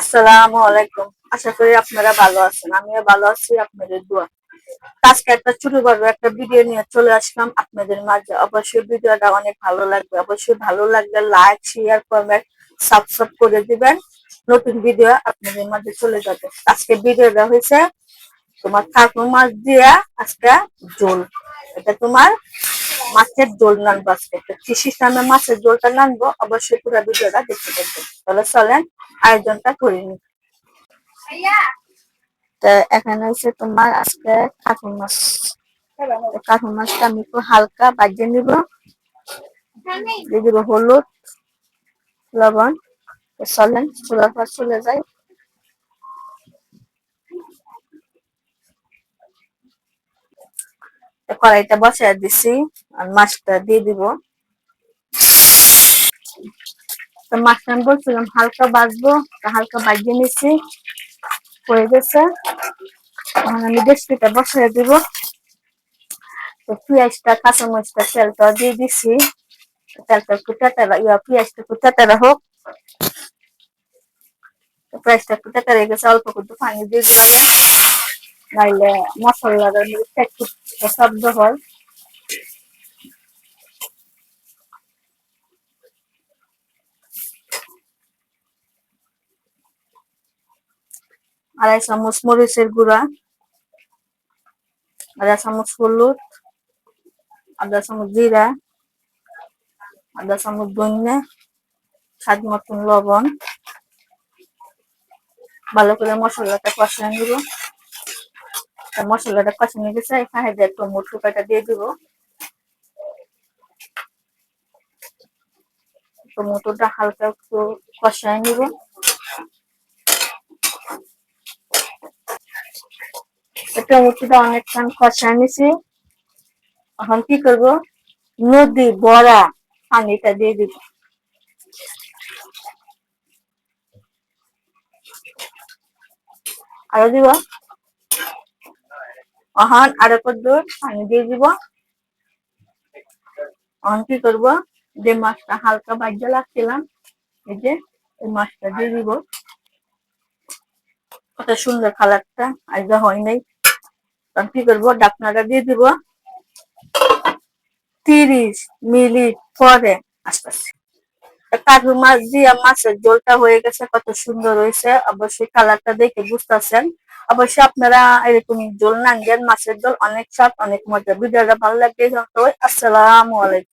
আসসালামু আলাইকুম। আশা করি আপনারা ভালো আছেন। আমিও ভালো আছি, আপনাদের দোয়া। আজকে একটা ছোট বড় একটা ভিডিও নিয়ে চলে আসলাম আপনাদের মাঝে। অবশ্যই ভিডিওটা অনেক ভালো লাগবে। অবশ্যই ভালো লাগলে লাইক শেয়ার কমেন্ট সাবস্ক্রাইব করে দিবেন। নতুন ভিডিও আপনাদের মাঝে চলে যাবে। আজকে ভিডিওটা হয়েছে তোমার কাকু মাছ দিয়া আজকে জোল। এটা তোমার মাছের জোল নানবো আজকে। কৃষির নামে মাছের জোলটা নানবো অবশ্যই পুরো ভিডিওটা দেখতে দেখবেন তাহলে চলেন আয়োজনটা করিনি তো এখানে হচ্ছে তোমার আজকে কাকুন মাছ। কাকুন মাছটা আমি একটু হালকা বাজিয়ে নিব। দিয়ে দিব হলুদ লবণ। চলেন চুলার পর চলে যাই তো কড়াইটা বসায় দিছি। আর মাছটা দিয়ে দিব। তো মাছটা আমি বলছিলাম, হালকা বাজবো হালকা বাজিয়ে নিছি হয়ে গেছে। এখন আমি ডেস্কিটা বসায় দিব। তো পেঁয়াজটা, কাঁচামরিচটা তেলটা দিয়ে দিছি। তেলটা একটু তেতারা পেঁয়াজটা একটু তেতারা হোক। পেঁয়াজটা একটু তেতারা গেছে, অল্প একটু পানি দিয়ে দিলাম। নাইলে মশলাটা একটু শব্দ হয়। আড়াই চামচ মরিচের গুঁড়া, আধা চামচ হলুদ, আধা চামচ জিরা, আধা চামচ ধনিয়া, স্বাদ মতন লবণ। ভালো করে মশলাটা কষিয়ে নিব। মশলাটা কষিয়ে গেছে এখানে টমেটো কাটা দিয়ে দিব। টমেটোটা হালকা একটু কষায় নিব। টমেটোটা অনেকক্ষণ কষায় নিছি। এখন কি করব? নদী, বড়া পানিটা দিয়ে দিব। আরও দিব। এখন আরও কদ্দুর পানি দিয়ে দিব। এখন কি করব? যে মাছটা হালকা বাজ্যা লাগছিলাম, এই যে, এই মাছটা দিয়ে দিব। কত সুন্দর কালারটা আজকে হয় নাই। তখন কি করব? ডাকনাটা দিয়ে দিব। তিরিশ মিনিট পরে আস্তে আস্তে। মাছ দিয়ে মাছের ঝোলটা হয়ে গেছে, কত সুন্দর হয়েছে। অবশ্যই কালারটা দেখে বুঝতেছেন। অবশ্যই আপনারা এরকম ঝোল নাঙ্গেন মাছের ঝোল অনেক স্বাদ, অনেক মজা। ভিডিওটা ভালো লাগবে আসসালামু আলাইকুম।